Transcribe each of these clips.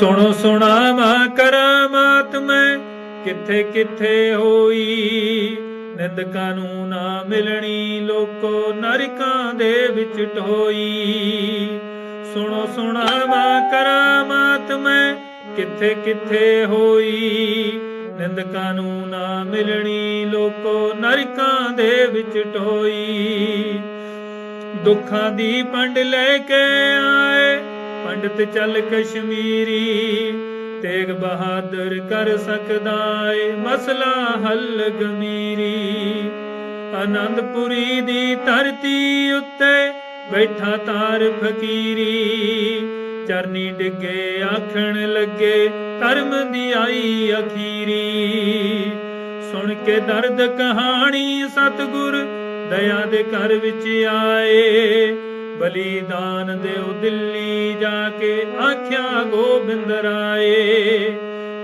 ਸੁਣੋ ਸੁਣਾਵਾ ਕਰਾਮਾਤ ਮੈਂ ਕਿੱਥੇ ਕਿੱਥੇ ਹੋਈ? ਨਿੰਦਕਾਂ ਨੂੰ ਨਾ ਮਿਲਣੀ, ਲੋਕੋ ਨਰਕਾਂ ਦੇ ਵਿੱਚ ਢੋਈ। ਸੁਣੋ ਸੁਣਾਵਾ ਕਰਾਮਾਤ ਮੈਂ ਕਿੱਥੇ ਕਿੱਥੇ ਹੋਈ? ਨਿੰਦਕਾਂ ਨੂੰ ਨਾ ਮਿਲਣੀ, ਲੋਕੋ ਨਰਕਾਂ ਦੇ ਵਿੱਚ ਢੋਈ। ਦੁੱਖਾਂ ਦੀ ਪੰਡ ਲੈ ਕੇ ਆਏ। ਪੰਡਤ ਚੱਲ ਕਸ਼ਮੀਰੀ, ਤੇਗ ਬਹਾਦਰ ਕਰ ਸਕਦਾ ਏ। ਮਸਲਾ ਹੱਲ ਗਮੀਰੀ ਆਨੰਦਪੁਰੀ ਦੀ ਧਰਤੀ ਉੱਤੇ ਬੈਠਾ ਤਾਰ ਫਕੀਰੀ। ਚਰਨੀ ਡਿੱਗੇ, ਆਖਣ ਲੱਗੇ, ਧਰਮ ਦੀ ਆਈ ਅਖੀਰੀ। ਸੁਣ ਕੇ ਦਰਦ ਕਹਾਣੀ ਸਤਗੁਰ ਦਇਆ ਦੇ ਘਰ ਵਿੱਚ ਆਏ, ਬਲੀਦਾਨ ਦਿਓ ਦਿੱਲੀ ਜਾ ਕੇ, ਆਖਿਆ ਗੋਬਿੰਦ ਰਾਏ।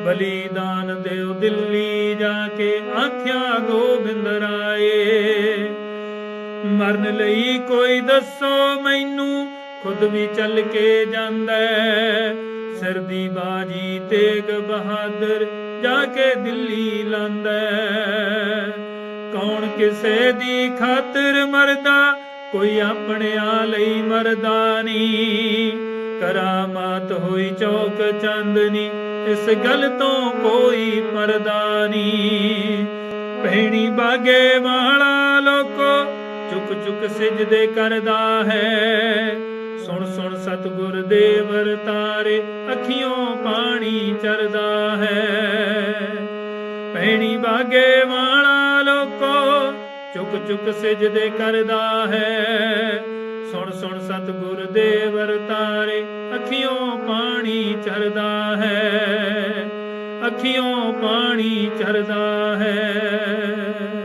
ਬਲੀਦਾਨ ਦਿਓ ਦਿੱਲੀ ਜਾ ਕੇ, ਆਖਿਆ ਗੋਬਿੰਦ ਰਾਏ। ਮਰਨ ਲਈ ਕੋਈ ਦੱਸੋ ਮੈਨੂੰ, ਖੁਦ ਵੀ ਚੱਲ ਕੇ ਜਾਂਦਾ ਹੈ। ਸਿਰ ਦੀ ਬਾਜੀ ਤੇਗ ਬਹਾਦਰ ਜਾ ਕੇ ਦਿੱਲੀ ਲਾਂਦਾ ਕੌਣ ਕਿਸੇ ਦੀ ਖਾਤਰ ਮਰਦਾ, ਕੋਈ ਆਪਣਿਆਂ ਲਈ ਮਰਦਾ ਨਹੀਂ। ਕਰਾਮਾਤ ਹੋਈ ਚੌਕ ਚਾਂਦਨੀ, ਇਸ ਗੱਲ ਤੋਂ ਕੋਈ ਪਰਦਾ ਨਹੀਂ। ਪਹਿਣੀ ਬਾਗੇ ਵਾਲਾ ਲੋਕੋ, ਚੁੱਕ ਚੁੱਕ ਸਿਜਦੇ ਕਰਦਾ ਹੈ। ਸੁਣ ਸੁਣ ਸਤਗੁਰ ਦੇ ਵਰਤਾਰੇ ਅੱਖੀਓਂ ਪਾਣੀ ਚਰਦਾ ਹੈ। ਪੈਣੀ ਬਾਗੇ ਵਾਲਾ ਚੁੱਕ ਚੁੱਕ ਸਿਜਦੇ ਕਰਦਾ ਹੈ। ਸੁਣ ਸੁਣ ਸਤਗੁਰ ਦੇ ਵਰਤਾਰੇ ਅੱਖੀਓਂ ਪਾਣੀ ਚਰਦਾ ਹੈ। ਅੱਖੀਓਂ ਪਾਣੀ ਚਰਦਾ ਹੈ।